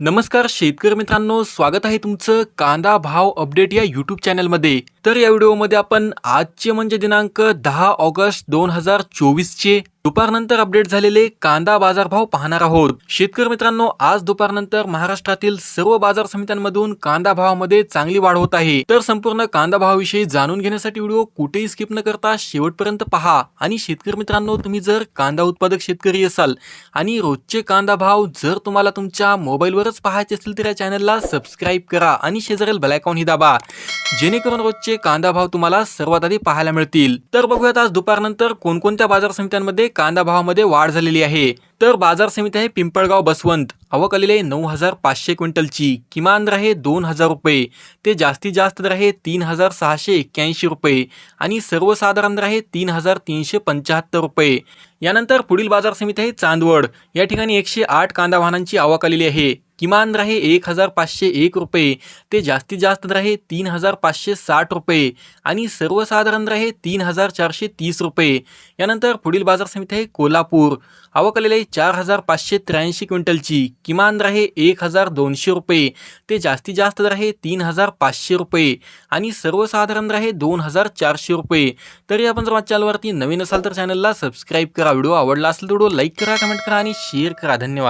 नमस्कार शेतकरी मित्रांनो स्वागत आहे तुमचं कांदा भाव अपडेट या यूट्यूब चॅनलमध्ये. तर या व्हिडिओमध्ये आपण आजचे म्हणजे दिनांक दहा ऑगस्ट दोन हजार चोवीसचे दुपारनंतर अपडेट झालेले कांदा बाजारभाव पाहणार आहोत. शेतकरी मित्रांनो आज दुपारनंतर महाराष्ट्रातील सर्व बाजार समित्यांमधून कांदा भावामध्ये चांगली वाढ होत आहे. तर संपूर्ण कांदा भावाविषयी जाणून घेण्यासाठी व्हिडिओ कुठेही स्किप न करता शेवटपर्यंत पहा. आणि शेतकरी मित्रांनो तुम्ही जर कांदा उत्पादक शेतकरी असाल आणि रोजचे कांदा भाव जर तुम्हाला तुमच्या मोबाईलवरच पाहायचे असतील तर या चॅनलला सबस्क्राईब करा आणि शेजारील बेलायकॉन ही दाबा. जेणेकरून रोजचे कांदा भाव तुम्हाला सर्वात आधी पाहायला मिळतील. तर बघूयात आज दुपारनंतर कोणकोणत्या बाजार समित्यांमध्ये कांदा भावामध्ये वाढ झालेली आहे. तर बाजार समिती आहे पिंपळगाव बसवंत. आवक आलेली आहे नऊ हजार पाचशे क्विंटलची. किमान दर आहे दोन हजार रुपये. ते जास्तीत जास्त दर आहे तीन हजार सहाशे एक्क्याऐंशी रुपये. आणि सर्वसाधारण दर आहे तीन हजार तीनशे पंच्याहत्तर रुपये. यानंतर पुढील बाजार समिती आहे चांदवड. या ठिकाणी एकशे आठ कांदा वाहनांची आवक आलेली आहे. किमान राहे आहे एक हजार पाचशे एक रुपये. ते जास्तीत जास्त राहे तीन हजार पाचशे साठ रुपये. आणि सर्वसाधारण राहे तीन हजार चारशे तीस रुपये. यानंतर पुढील बाजार समिती आहे कोल्हापूर. आवक आहे चार हजार पाचशे त्र्याऐंशी क्विंटलची. किमान राहे एक हजार दोनशे रुपये. ते जास्तीत जास्त राहे आहे तीन हजार पाचशे रुपये. आणि सर्वसाधारण राहे दोन हजार चारशे रुपये. तरी आपण जर माझ्या चॅनलवरती नवीन असाल तर चॅनलला सबस्क्राईब करा. व्हिडिओ आवडला असेल तर व्हिडिओ लाईक करा कमेंट करा आणि शेअर करा. धन्यवाद.